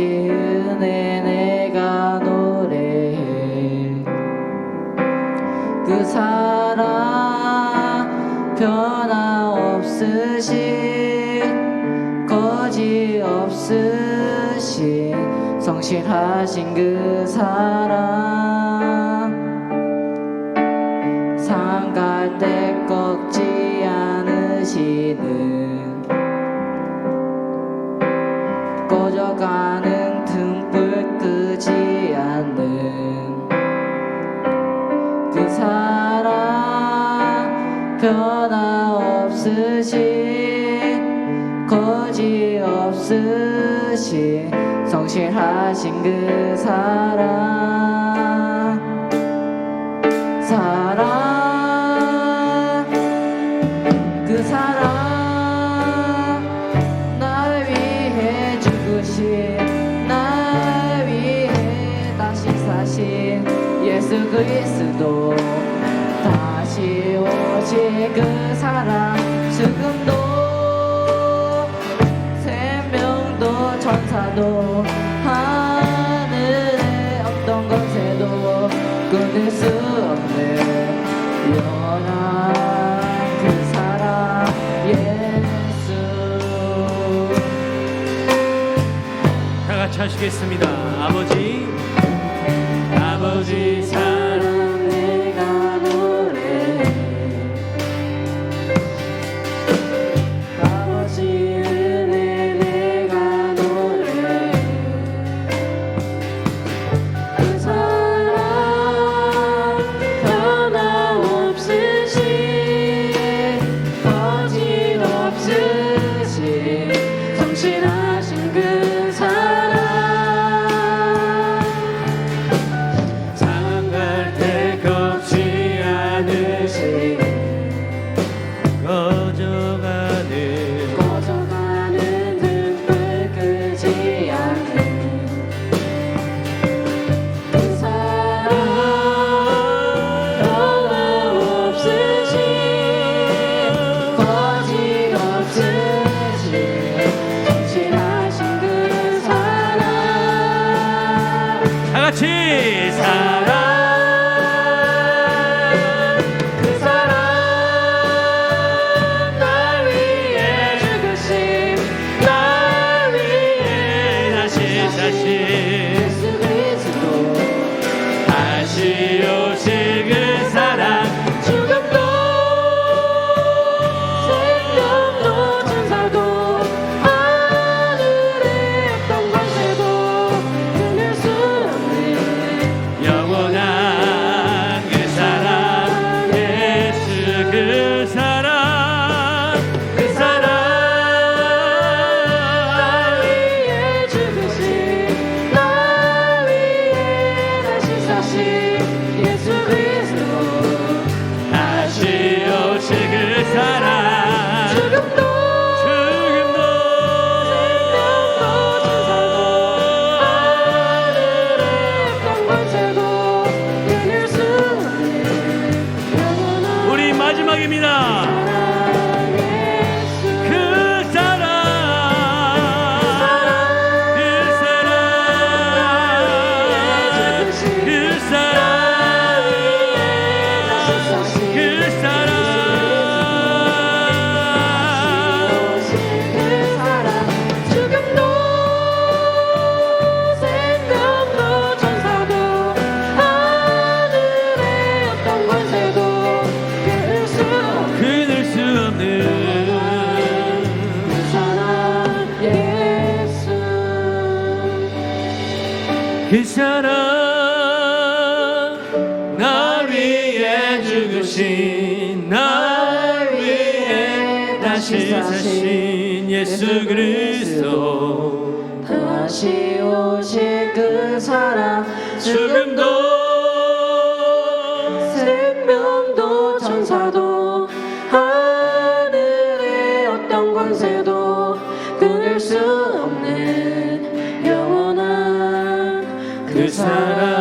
은혜 내가 노래해. 그 사랑 변화 없으신 거지 없으신 성실하신 그 사랑. 상갈 때 꺾지 않으시는 꺼져가는 등불 끄지 않는 그 사랑 변화없으신 거지 없으신 성실하신 그 사랑. 사랑 그리스도 다시 오실 그 사랑 지금도 생명도 천사도 하늘의 어떤 것에도 끊을 수 없는 영원한 그 사랑 예수. 하시겠습니다. 아버지, 아버지 다 같이 사랑 그 사랑. 날 위해 죽으신 날 위해 다시 사신 예수 그리스도. 다시 오실 마지막입니다 그 사랑 날 위해 죽으신 날 위해 다시 사신 예수 그리스도. 다시 오실 그 사랑 죽음도 끊